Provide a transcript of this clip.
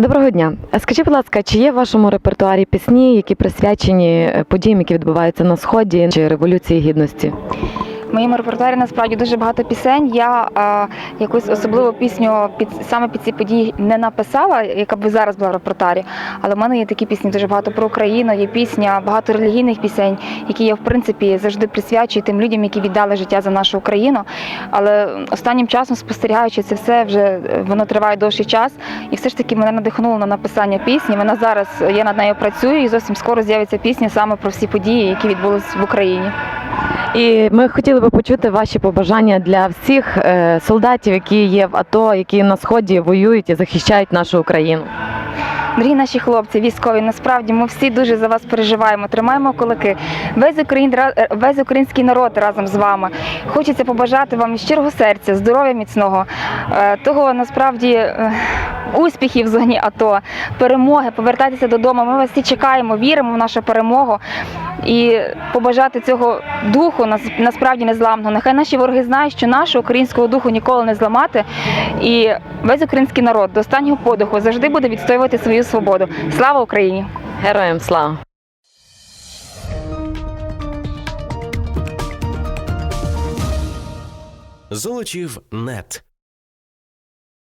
Доброго дня. Скажіть, будь ласка, чи є в вашому репертуарі пісні, які присвячені е, подіям, які відбуваються на сході чи революції гідності? В моєму репертуарі насправді дуже багато пісень. Я е, якусь особливу пісню під саме під ці події не написала, яка б зараз була в репертуарі. Але в мене є такі пісні дуже багато про Україну. Є пісня, багато релігійних пісень, які я в принципі завжди присвячую тим людям, які віддали життя за нашу Україну. Але останнім часом спостерігаючи це все, вже е, воно триває довший час. І все ж таки мене надихнуло на написання пісні. Вона зараз я над нею працюю, і зовсім скоро з'явиться пісня саме про всі події, які відбулись в Україні. І ми хотіли би почути ваші побажання для всіх е, солдатів, які є в АТО, які на сході воюють і захищають нашу Україну. Дорогі наші хлопці, військові, насправді ми всі дуже за вас переживаємо, тримаємо кулаки. Весь Україн весь український народ разом з вами. Хочеться побажати вам щирого серця, здоров'я міцного, е, того насправді е, успіхів в зоні АТО, перемоги, повертайтеся додому. Ми вас всі чекаємо, віримо в нашу перемогу. І побажати цього духу нас- насправді незламного. Нехай наші вороги знають, що нашого українського духу ніколи не зламати. І весь український народ до останнього подиху завжди буде відстоювати свою свободу. Слава Україні! Героям слава! Золочів нет.